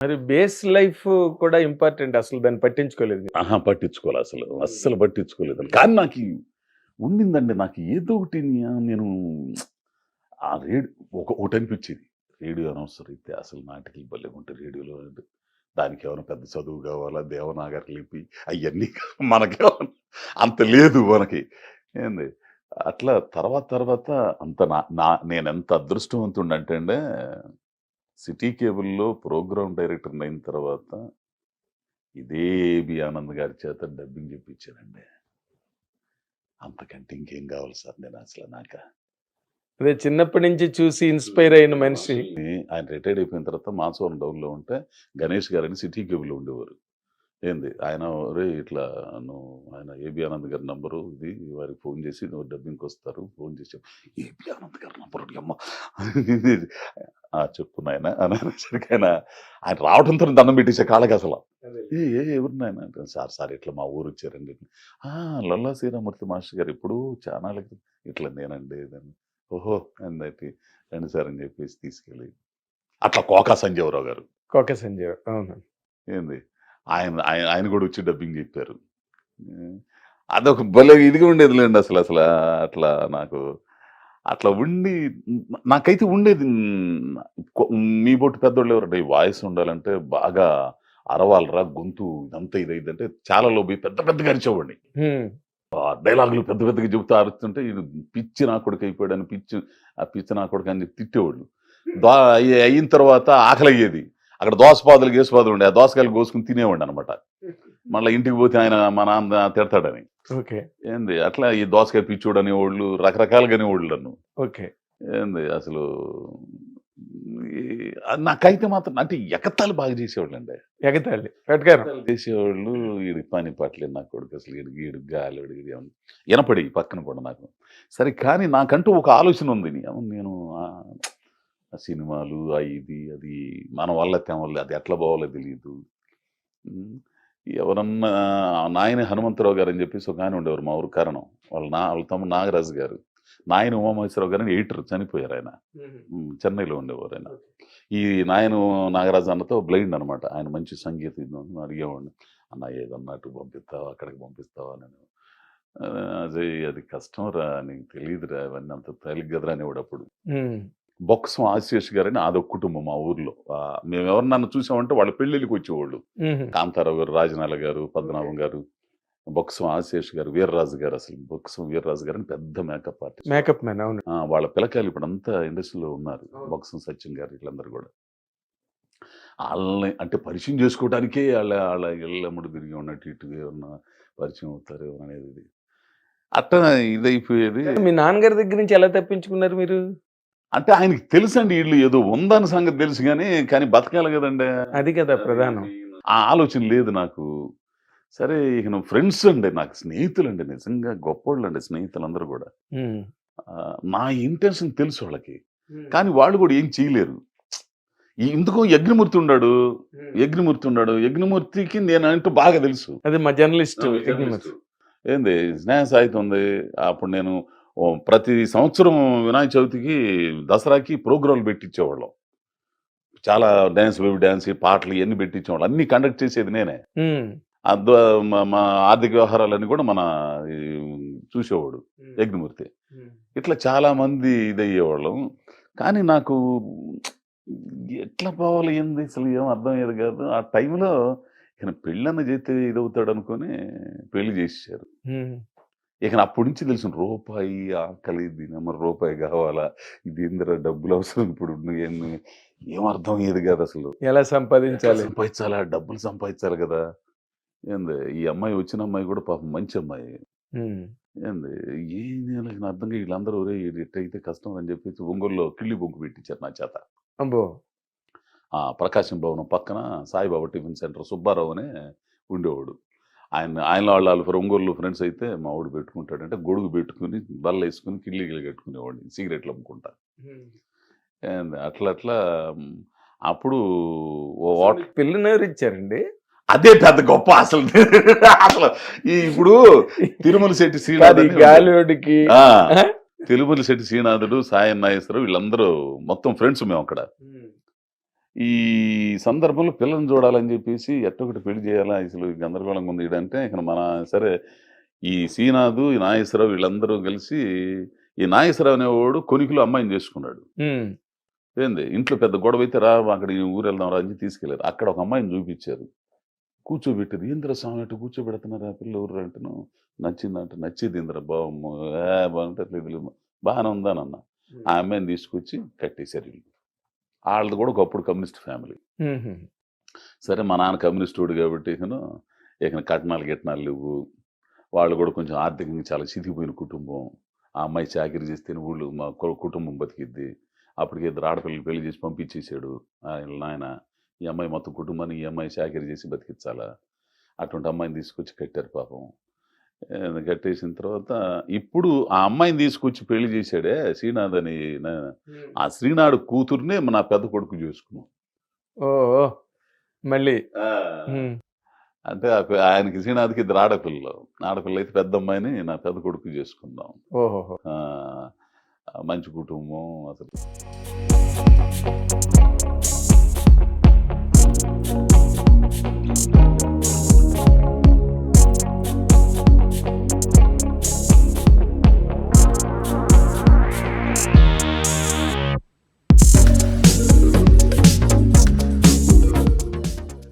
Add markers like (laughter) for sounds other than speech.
మరి base life కూడా important అసలు దాన్ని పట్టించుకోలేదు. ఆహా పట్టించుకోలే అసలు. అస్సలు పట్టించుకోలేదు. కానీ నాకు ఉండిందండి నాకు ఏదో ఒకటి నేను ఆ రేడియో ఒక ఒకటి అనిపించేది రేడియో అనౌన్సర్ అయితే అసలు నాటికలు భలే ఉంటాయి రేడియోలో. దానికి ఏమైనా పెద్ద చదువు కావాలా దేవనాగరి లిపి అవన్నీ మనకి అంత లేదు మనకి. ఏంది? అట్లా తర్వాత తర్వాత అంత నా నా నేను ఎంత అదృష్టవంతుండంటే సిటీ కేబుల్లో ప్రోగ్రామ్ డైరెక్టర్ అయిన తర్వాత ఇదే బి ఆనంద్ గారి చేత డబ్బింగ్ చెప్పించానండి. అంతకంటే ఇంకేం కావాలి సార్ నేను అసలు నాక. అదే చిన్నప్పటి నుంచి చూసి ఇన్స్పైర్ అయిన మనిషి. ఆయన రిటైర్డ్ అయిపోయిన తర్వాత మాసవరం డౌన్లో ఉంటే గణేష్ గారని సిటీ కేబుల్లో ఉండేవారు. ఏంది? ఆయన రే ఇట్లా నువ్వు ఆయన ఏబి ఆనంద్ గారి నంబరు? ఇది వారికి ఫోన్ చేసి నువ్వు డబ్బింగ్కి వస్తారు ఫోన్ చేసి ఏబి ఆనంద్ గారి నంబరు? అమ్మ! "ఆ, చెప్పు నాయన. అని అనేసరికి ఆయన ఆయన రావడంతో దండం పెట్టేసే కాళ్ళకి అసలు. ఏ ఏ ఎవరు నాయన? అంటే, సార్ సార్ ఇట్లా మా ఊరు వచ్చారండి. "ఆ, లల్లా శ్రీరామూర్తి మాస్టర్ గారు ఇప్పుడు చాలా ఇట్లా నేనండి ఇదని. ఓహో అందైతే రండి సార్ అని చెప్పేసి తీసుకెళ్ళి. అట్లా కోకా సంజీవరావు గారు. కోక సంజయ్ అవును. ఏంది? ఆయన ఆయన ఆయన కూడా వచ్చి డబ్బింగ్ చెప్పారు. అదొక భలే ఇదిగా ఉండేదిలేండి అసలు అసలు అట్లా నాకు. అట్లా ఉండి నాకైతే ఉండేది మ్, బొట్టు పెద్దోళ్ళు ఎవరంటే వాయిస్ ఉండాలంటే బాగా అరవాలరా గొంతు ఇదంతా ఇదైంది అంటే చాలా లోబి పెద్ద పెద్దగా అరిచేవాడిని. డైలాగులు పెద్ద పెద్దగా చెబుతూ అరుస్తుంటే ఇది పిచ్చి నా కొడుకు అయిపోయాడని పిచ్చి ఆ పిచ్చి నా కొడుకు అని తిట్టేవాళ్ళు. దో అయిన తర్వాత ఆకలి అయ్యేది అక్కడ దోసపాదులు గేసుపాదులు ఉండే ఆ దోసకాయలు కోసుకుని తినేవాడిని అనమాట మళ్ళీ ఇంటికి పోతే ఆయన మా నాన్న తిడతాడని. ఓకే. ఏంది? అట్లా ఈ దోసకాయ పిచ్చోడు అనేవాళ్ళు రకరకాలుగా అనేవాళ్ళు నన్ను ఓకే. ఏంది? అసలు నాకైతే మాత్రం అంటే ఎకతాలు బాగా చేసేవాళ్ళు అండి ఎగతాళి చేసేవాళ్ళు వీడి పని పట్లేదు నా కొడుకు అసలు వీడికి వీడు గాలి వీడికి వినపడి పక్కన కూడా నాకు. సరే కానీ నాకంటూ ఒక ఆలోచన ఉంది. నేను ఆ సినిమాలు ఆ ఇది అది మన వల్ల తెమల్ల అది ఎట్లా పోవాలో తెలియదు ఎవరన్నా నాయన హనుమంతరావు గారు అని చెప్పేసి ఒక ఆయన ఉండేవారు మా ఊరు కారణం. వాళ్ళ నా వాళ్ళ తమ్ముడు నాగరాజు గారు. నాయన ఉమామహేశ్వరరావు గారు ఎయిటర్ చనిపోయారు ఆయన. చెన్నైలో ఉండేవారు ఆయన. ఈ నాయన నాగరాజు అన్నతో బ్లైండ్ అనమాట ఆయన మంచి సంగీతం అడిగేవాడిని అన్న ఏదన్నా అటు పంపిస్తావా అక్కడికి పంపిస్తావా? నేను "ఆ, అజయ్ అది కష్టం రా నీకు తెలియదురా అవన్నీ అంత తేలిక కదరా అనేవాడు అప్పుడు. బొక్సం ఆశేష్ గారని అదొక కుటుంబం మా ఊర్లో. మేము ఎవరినన్నా చూసామంటే వాళ్ళ పెళ్ళిళ్ళకి వచ్చేవాళ్ళు. కాంతారావు గారు రాజనాల గారు పద్మనాభం గారు బొక్సం ఆశేష్ గారు వీర్రాజు గారు అసలు. బొక్సం వీర్రాజు గారు అని పెద్ద మేకప్ ఆర్టిస్ట్. మేకప్ మ్యాన్ అవును. వాళ్ళ పిల్లకాయలు ఇప్పుడు అంతా ఇండస్ట్రీలో ఉన్నారు. బొక్సం సత్యం గారు వీళ్ళందరూ కూడా. వాళ్ళని అంటే పరిచయం చేసుకోవడానికే వాళ్ళ వాళ్ళ ఇళ్ళమ్మడి తిరిగి ఉన్నట్టు ఇటుగా ఏమన్నా పరిచయం అవుతారు అనేది అట్ట ఇదైపోయేది. మీ నాన్నగారి దగ్గర నుంచి ఎలా తప్పించుకున్నారు మీరు? అంటే ఆయనకి తెలుసండి వీళ్ళు ఏదో ఉందని సంగతి తెలుసు కానీ కానీ బతకాలి కదండి. అది కదా ప్రధానం. ఆ ఆలోచన లేదు నాకు. సరే ఇక నువ్వు ఫ్రెండ్స్ అండి నాకు స్నేహితులు అండి నిజంగా గొప్పోళ్ళు అండి స్నేహితులందరూ కూడా. నా ఇంటెన్షన్ తెలుసు వాళ్ళకి. కానీ వాళ్ళు కూడా ఏం చేయలేరు. ఇందుకో యజ్ఞమూర్తి ఉన్నాడు. యజ్ఞమూర్తి ఉన్నాడు. యజ్ఞమూర్తికి నేను అంటూ బాగా తెలుసు. అది మా జర్నలిస్ట్ యజ్ఞమూర్తి. ఏంది స్నేహ సాహిత్యం ఉంది. అప్పుడు నేను ప్రతి సంవత్సరం వినాయక చవితికి దసరాకి ప్రోగ్రాంలు పెట్టించేవాళ్ళం. చాలా డ్యాన్స్ బేబీ డ్యాన్స్ పాటలు ఇవన్నీ పెట్టించేవాళ్ళం. అన్ని కండక్ట్ చేసేది నేనే. మా- ఆర్థిక వ్యవహారాలన్నీ కూడా మన చూసేవాడు యజ్ఞమూర్తి. ఇట్లా చాలా మంది ఇదయ్యేవాళ్ళం. కానీ నాకు ఎట్లా పోవాలి ఏంది అసలు? ఏం అర్థమయ్యేది కాదు. ఆ టైంలో ఇక పెళ్ళన్న చేస్తే ఇదవుతాడు అనుకొని పెళ్ళి చేసేసారు. ఇక అప్పటి నుంచి తెలిసిన రూపాయి ఆకలి దీని మరి రూపాయి కావాలా? ఇది ఇందిరా డబ్బులు అవసరం ఇప్పుడు ఏం ఏం అర్థం అయ్యేది కాదు అసలు. ఎలా సంపాదించాలి? సంపాదించాలా? డబ్బులు సంపాదించాలి కదా. ఏంది ఈ అమ్మాయి వచ్చిన అమ్మాయి కూడా పాపం మంచి అమ్మాయి. ఏంది ఏం నాకు అర్థం కాదు. వీళ్ళందరూ ఒరే ఎట్టయితే కష్టం అని చెప్పేసి ఒంగోలులో కిళ్ళి బొంకు పెట్టించారు నా చేత. అబ్బో! ఆ ప్రకాశం భవనం పక్కన సాయిబాబా టిఫిన్ సెంటర్ సుబ్బారావు అనే ఉండేవాడు. ఆయన ఆయన వాళ్ళ వాళ్ళు ఒంగోలు ఫ్రెండ్స్ అయితే మా వాడు పెట్టుకుంటాడంటే గొడుగు పెట్టుకుని బల్ల వేసుకుని కిళ్ళి గిళ్ళి కట్టుకునేవాడిని. సిగరెట్లు అమ్ముకుంటా. అట్లా అట్లా అప్పుడు ఓ వాటర్ పిల్లని ఎవరు ఇచ్చారండి? అదే పెద్ద గొప్ప అసలు. (laughs) అసలు ఈ ఇప్పుడు తిరుమల శెట్టి (laughs) శ్రీనాథ్ తిరుమల శెట్టి శ్రీనాథుడు సాయం నాగేశ్వరరావు వీళ్ళందరూ మొత్తం ఫ్రెండ్స్ మేము అక్కడ. ఈ సందర్భంలో పిల్లని చూడాలని చెప్పేసి ఎట్టొకటి పెళ్ళి చేయాలా? అసలు గందరగోళంగా ఉంది ఈడంటే ఇక మన సరే ఈ శ్రీనాథు ఈ నాగేశ్వరరావు వీళ్ళందరూ కలిసి ఈ నాగేశ్వరరావు అనేవాడు కొనికిలో అమ్మాయిని చేసుకున్నాడు. ఏంది? ఇంట్లో పెద్ద గొడవ అయితే రా అక్కడ ఊరు వెళ్దాం రా అని తీసుకెళ్ళారు అక్కడ ఒక అమ్మాయిని చూపించారు. కూర్చోబెట్టారు. ఇంద్ర స్వామి అట్టు కూర్చోబెడుతున్నారు? ఆ పిల్ల ఊరు అంటను నచ్చిందంట నచ్చింది ఇంద్ర బాబు బాగుంటుంది బాగానే ఉందానన్న ఆ అమ్మాయిని తీసుకొచ్చి కట్టేశారు వీళ్ళు. వాళ్ళది కూడా ఒకప్పుడు కమ్యూనిస్ట్ ఫ్యామిలీ. సరే మా నాన్న కమ్యూనిస్టుడు కాబట్టి ఇకను ఇక కట్నాలు గిట్నాలు లేవు. వాళ్ళు కూడా కొంచెం ఆర్థికంగా చాలా చితికిపోయిన కుటుంబం. ఆ అమ్మాయి చాకరీ చేస్తే ఊళ్ళు మా కుటుంబం బతికిద్ది. అప్పటికి ఇద్దరు ఆడపిల్లలు పెళ్ళి చేసి పంపించేసాడు ఆయన నాయన. ఈ అమ్మాయి మొత్తం కుటుంబాన్ని ఈ అమ్మాయి చాకరీ చేసి బతికించాలా? అటువంటి అమ్మాయిని తీసుకొచ్చి కట్టారు పాపం. కట్టేసిన తర్వాత ఇప్పుడు ఆ అమ్మాయిని తీసుకొచ్చి పెళ్ళి చేశాడే శ్రీనాథ్ అని ఆ శ్రీనాథ్ కూతుర్నే నా పెద్ద కొడుకు చేసుకున్నాం. ఓ మళ్ళీ? అంటే ఆయనకి శ్రీనాథ్కి ఇద్దరు ఆడపిల్లలు. ఆడపిల్ల అయితే పెద్ద అమ్మాయిని నా పెద్ద కొడుకు చేసుకుందాం. మంచి కుటుంబం అసలు.